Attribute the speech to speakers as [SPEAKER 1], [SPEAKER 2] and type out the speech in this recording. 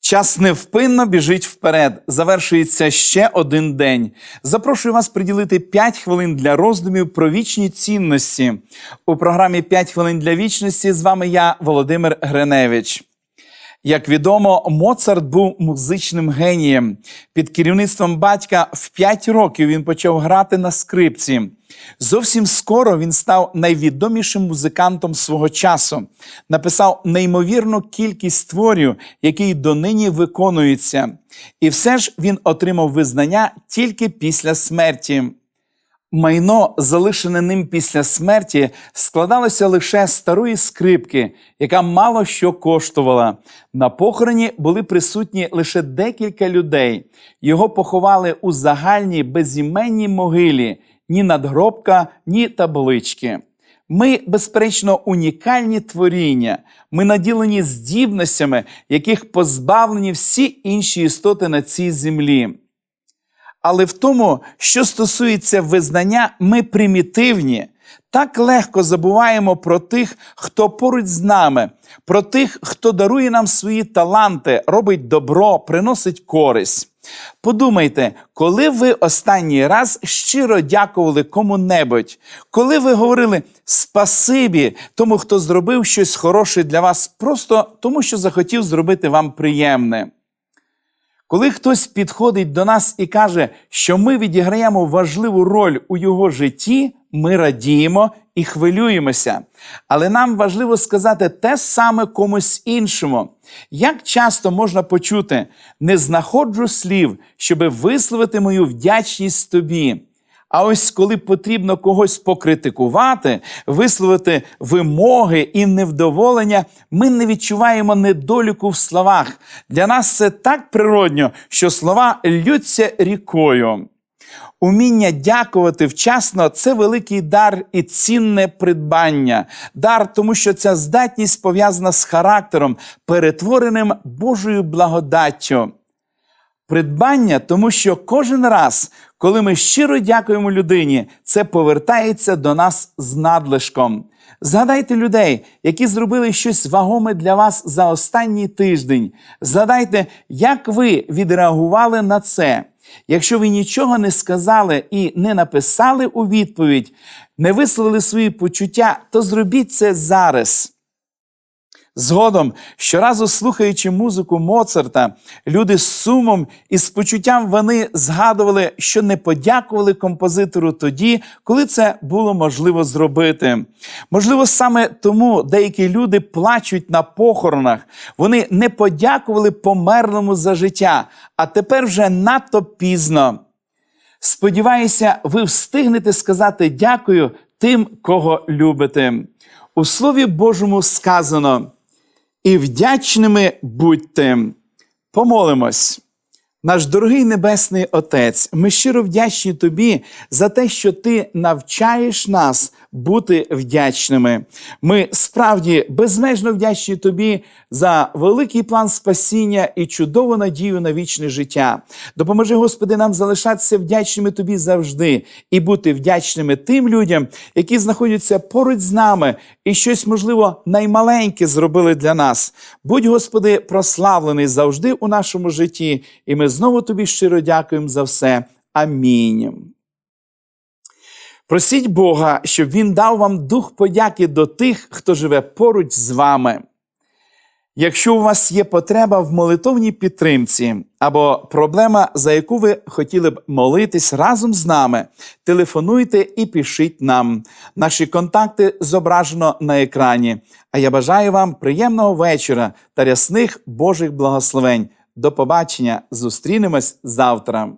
[SPEAKER 1] Час невпинно біжить вперед. Завершується ще один день. Запрошую вас приділити 5 хвилин для роздумів про вічні цінності. У програмі «5 хвилин для вічності з вами я, Володимир Гриневич. Як відомо, Моцарт був музичним генієм. Під керівництвом батька в 5 років він почав грати на скрипці. Зовсім скоро він став найвідомішим музикантом свого часу. Написав неймовірну кількість творів, які й донині виконуються. І все ж він отримав визнання тільки після смерті. Майно, залишене ним після смерті, складалося лише старої скрипки, яка мало що коштувала. На похороні були присутні лише декілька людей. Його поховали у загальній безіменній могилі, ні надгробка, ні таблички. Ми, безперечно, унікальні творіння. Ми наділені здібностями, яких позбавлені всі інші істоти на цій землі. Але в тому, що стосується визнання, ми примітивні. Так легко забуваємо про тих, хто поруч з нами, про тих, хто дарує нам свої таланти, робить добро, приносить користь. Подумайте, коли ви останній раз щиро дякували кому-небудь, коли ви говорили спасибі тому, хто зробив щось хороше для вас, просто тому, що захотів зробити вам приємне. Коли хтось підходить до нас і каже, що ми відіграємо важливу роль у його житті, ми радіємо і хвилюємося. Але нам важливо сказати те саме комусь іншому. Як часто можна почути, не знаходжу слів, щоби висловити мою вдячність тобі. А ось коли потрібно когось покритикувати, висловити вимоги і невдоволення, ми не відчуваємо недоліку в словах. Для нас це так природньо, що слова ллються рікою. Уміння дякувати вчасно це великий дар і цінне придбання. Дар, тому що ця здатність пов'язана з характером, перетвореним Божою благодаттю. Придбання, тому що кожен раз, коли ми щиро дякуємо людині, це повертається до нас з надлишком. Згадайте людей, які зробили щось вагоме для вас за останній тиждень. Згадайте, як ви відреагували на це. Якщо ви нічого не сказали і не написали у відповідь, не висловили свої почуття, то зробіть це зараз. Згодом, щоразу слухаючи музику Моцарта, люди з сумом і з почуттям вони згадували, що не подякували композитору тоді, коли це було можливо зробити. Можливо, саме тому деякі люди плачуть на похоронах. Вони не подякували померлому за життя, а тепер вже надто пізно. Сподіваюся, ви встигнете сказати дякую тим, кого любите. У Слові Божому сказано і вдячними будьте. Помолимось. Наш дорогий Небесний Отець, ми щиро вдячні Тобі за те, що Ти навчаєш нас бути вдячними. Ми справді безмежно вдячні Тобі за великий план спасіння і чудову надію на вічне життя. Допоможи, Господи, нам залишатися вдячними Тобі завжди і бути вдячними тим людям, які знаходяться поруч з нами і щось, можливо, наймаленьке зробили для нас. Будь, Господи, прославлений завжди у нашому житті, і ми знову Тобі щиро дякуємо за все. Амінь. Просіть Бога, щоб Він дав вам дух подяки до тих, хто живе поруч з вами. Якщо у вас є потреба в молитовній підтримці або проблема, за яку ви хотіли б молитись разом з нами, телефонуйте і пишіть нам. Наші контакти зображено на екрані. А я бажаю вам приємного вечора та рясних Божих благословень. До побачення! Зустрінемось завтра!